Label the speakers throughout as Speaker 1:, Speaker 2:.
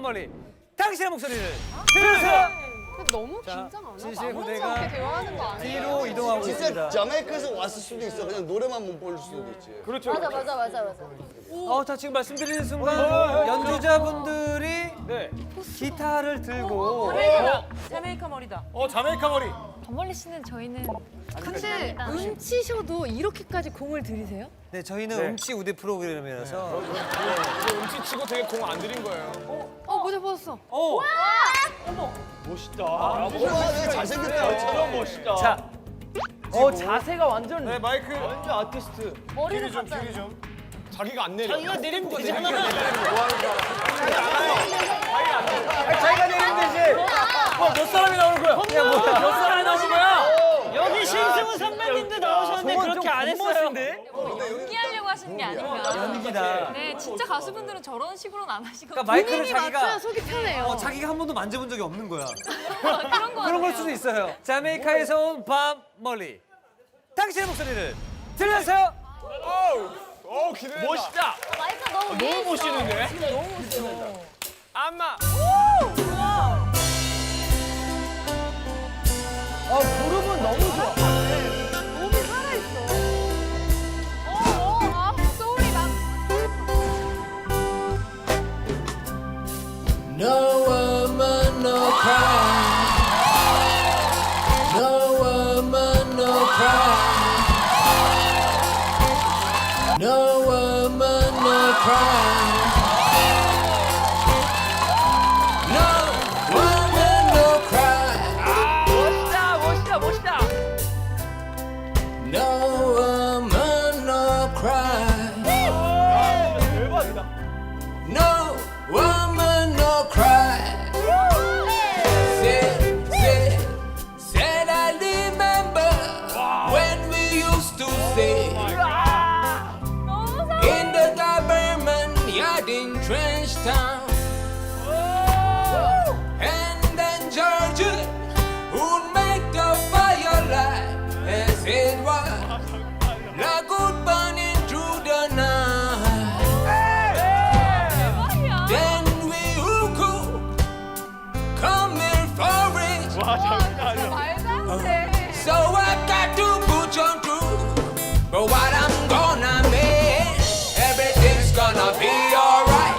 Speaker 1: 멀리 당신의 목소리를 들으세요.
Speaker 2: 너무
Speaker 1: 자,
Speaker 2: 긴장 안 하고 아무렇지 않게 대화하는 거 아니에요?
Speaker 1: 뒤로 이동하고
Speaker 3: 진짜
Speaker 1: 있습니다.
Speaker 3: 자메이카에서 왔을 수도 있어. 그냥 노래만 못 부를 수도 있지.
Speaker 1: 그렇죠.
Speaker 2: 맞아 맞아 맞아 맞아.
Speaker 1: 어, 자 지금 말씀드리는 순간 연주자분들이
Speaker 4: 네.
Speaker 1: 기타를 들고
Speaker 5: 자메이카 머리다.
Speaker 4: 어 자메이카 머리.
Speaker 6: 범벌리 씨는 저희는
Speaker 2: 근데 음치셔도 이렇게까지 공을 들이세요?
Speaker 1: 네 저희는
Speaker 4: 네.
Speaker 1: 음치 우대 프로그램이라서
Speaker 4: 이거 음치 치고 되게 공 안 들인 거예요.
Speaker 2: 어 모자 벗었어.
Speaker 1: 어,
Speaker 4: 멋있다.
Speaker 3: 와, 내 잘생겼다.
Speaker 4: 진짜 멋있다.
Speaker 1: 자
Speaker 5: 어 자세가 완전
Speaker 4: 네 마이크
Speaker 5: 완전 아티스트.
Speaker 2: 머리를
Speaker 4: 좀. 길이 좀. 자기가 안 내려.
Speaker 5: 자기가 내리면 되잖아.
Speaker 1: 자기가 내리면 되지.
Speaker 4: 몇 사람이 나오는 거야?
Speaker 1: 야 뭐야?
Speaker 5: 몇 사람 나오신 거야? 여기 신승우 선배님도 나오셨는데 그렇게 안 했어요.
Speaker 6: 연기하려고 하시는 게 아닌가.
Speaker 1: 연기다.
Speaker 6: 네, 진짜 가수분들은 저런 식으로는 안 하시거든요.
Speaker 1: 그러니까 마이크를
Speaker 2: 본인이 맞춰야
Speaker 1: 자기가
Speaker 2: 속이 편해요.
Speaker 1: 어, 자기가 한 번도 만져본 적이 없는 거야.
Speaker 6: 그런 거
Speaker 1: 그런 걸
Speaker 6: 같아요.
Speaker 1: 수도 있어요. 자메이카에서 온 밤 멀리 당신의 목소리를 들려주세요.
Speaker 4: 어 기대된다. 멋있다.
Speaker 2: 마이크 너무 위에
Speaker 4: 너무. 멋있는데?
Speaker 2: 지금 너무 멋있어.
Speaker 4: 안마.
Speaker 5: 아
Speaker 7: Come on.
Speaker 4: 와 장난 아니야.
Speaker 2: 말도 안 돼.
Speaker 7: So I got to put on through. But what I'm gonna make, everything's gonna be alright.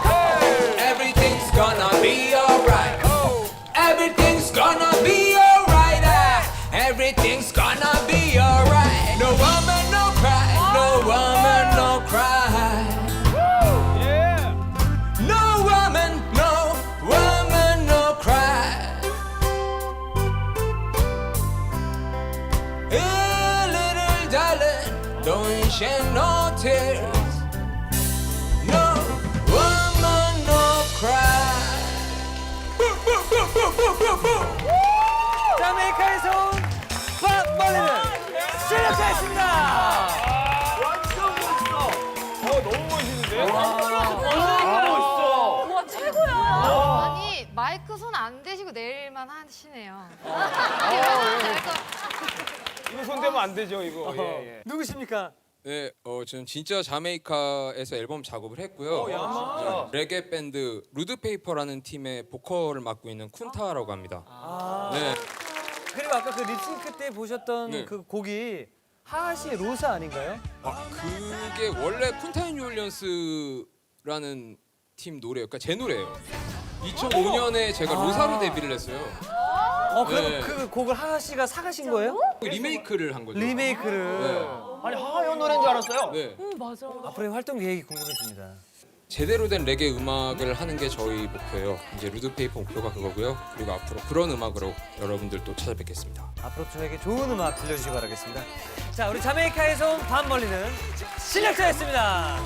Speaker 7: Everything's gonna be alright. Everything's gonna be alright. ah. Everything's gonna don't shed no tears. No woman, no cry.
Speaker 1: 자메이카에서 온밤 멀리는 실력자였습니다.
Speaker 6: 와, 최고야.
Speaker 2: 아니 마이크 손 안 대시고 내일만 하시네요.
Speaker 4: 이 거 손 대면 안 되죠 이거. 예, 예.
Speaker 1: 누구십니까?
Speaker 8: 네, 어, 저는 진짜 자메이카에서 앨범 작업을 했고요. 네, 레게 밴드 루드페이퍼라는 팀의 보컬을 맡고 있는 쿤타라고 합니다. 네,
Speaker 1: 그리고 아까 그 립싱크 때 보셨던
Speaker 8: 네.
Speaker 1: 그 곡이 하하시 로사 아닌가요?
Speaker 8: 아, 그게 원래 쿤타 뉴올리언스라는 팀 노래예요. 그러니까 제 노래예요. 2005년에 제가 로사로 데뷔를 했어요.
Speaker 1: 어, 그럼
Speaker 8: 네.
Speaker 1: 그 곡을 하하시가 사가신 거예요?
Speaker 8: 리메이크를 한 거죠.
Speaker 1: 리메이크를.
Speaker 8: 네.
Speaker 5: 아니 하하연 노래인 줄 알았어요.
Speaker 8: 네,
Speaker 1: 앞으로의 활동 계획이 궁금해집니다.
Speaker 8: 제대로 된 레게 음악을 하는 게 저희 목표예요. 이제 루드페이퍼 목표가 그거고요. 그리고 앞으로 그런 음악으로 여러분들 또 찾아뵙겠습니다.
Speaker 1: 앞으로 저에게 좋은 음악 들려주시기 바라겠습니다. 자, 우리 자메이카에서 온 밤 멀리는 실력자였습니다.